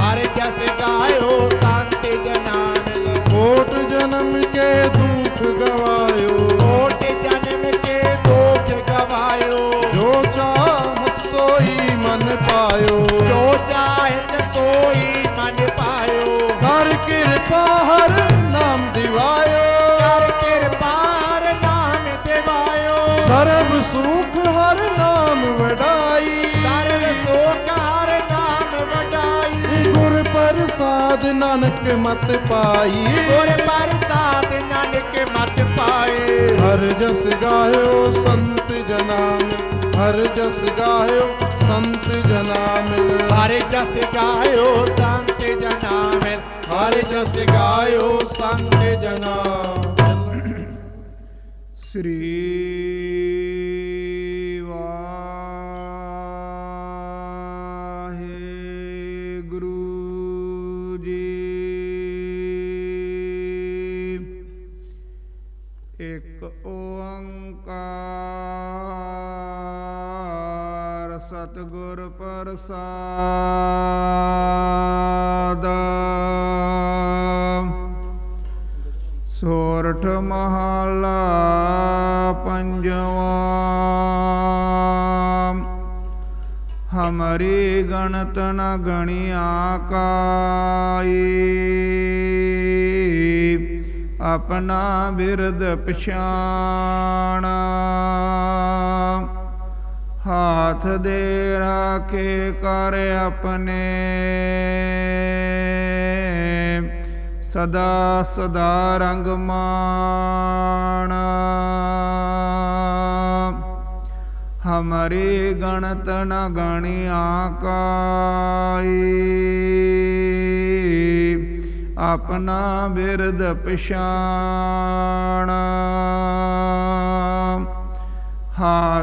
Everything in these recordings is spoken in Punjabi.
ਹਰ ਜਸ ਗਾਇਓ ਸੰਤ ਜਨਾ ਮਿਲ ਕੋਟ ਜਨਮ ਕੇ ਦੁਖ ਗਵਾਇਓ ਪ੍ਰਸਾਦ ਨਾਨਕ ਮਤ ਪਾਈ। ਗੁਰ ਪ੍ਰਸਾਦ ਨਾਨਕ ਮਤ ਪਾਏ। ਹਰ ਜਸ ਗਾਇਓ ਸੰਤ ਜਨਾਮ ਹਰ ਜਸ ਗਾਇਓ ਸੰਤ ਜਨਾਮ ਹਰ ਜਸ ਗਾਇਓ ਸੰਤ ਜਨਾ ਮਿਲ ਹਰ ਜਸ ਗਾਇਓ ਸੰਤ ਜਨਾ ਮਿਲ ਸ੍ਰੀ ਸਤਿਗੁਰ ਪ੍ਰਸਾਦ। ਸੋਰਠ ਮਹਲਾ ਪੰਜਵਾ। ਹਮਰੀ ਗਣਤ ਨ ਗਣਿਆ ਕਾਈ। ਆਪਣਾ ਬਿਰਦ ਪਛਾਣ। ਦੇ ਰਾਖੇ ਕਰ ਆਪਣੇ। ਸਦਾ ਸਦਾ ਰੰਗ ਮਾਣ। ਹਮਰੀ ਗਣਤ ਨ ਗਣੀ ਕਾਈ ਆਪਣਾ ਬਿਰਦ ਪਛਾਣ।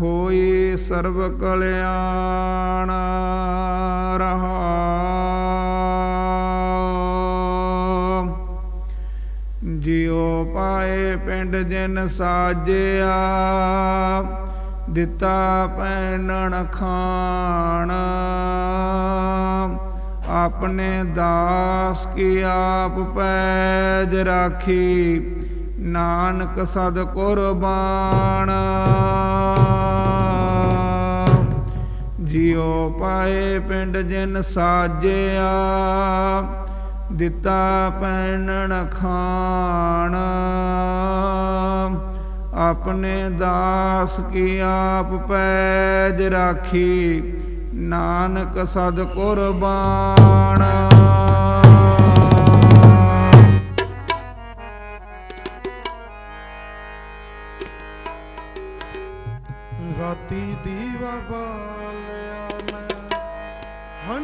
ਹੋਈ ਸਰਬ ਕਲਿਆਣ ਰਹਾ। ਜਿਉ ਪਾਏ ਪਿੰਡ ਜਿਨ ਸਾਜਿਆ, ਦਿੱਤਾ ਪੈਣਨ ਖਾਣ। ਆਪਣੇ ਦਾਸ ਕੀ ਆਪ ਪੈਜ ਰਾਖੀ, ਨਾਨਕ ਸਦ ਕੁਰਬਾਨ। ਪਾਏ ਪਿੰਡ ਜਿਨ ਸਾਜਿਆ, ਦਿੱਤਾ ਪੈਣਣ ਖਾਣ। ਆਪਣੇ ਦਾਸ ਕੀ ਆਪ ਪੈਜ ਰਾਖੀ, ਨਾਨਕ ਸਦ ਕੁਰਬਾਨ। ਰਾਤੀ ਦੀਵਾ ਬਾਲਿਆ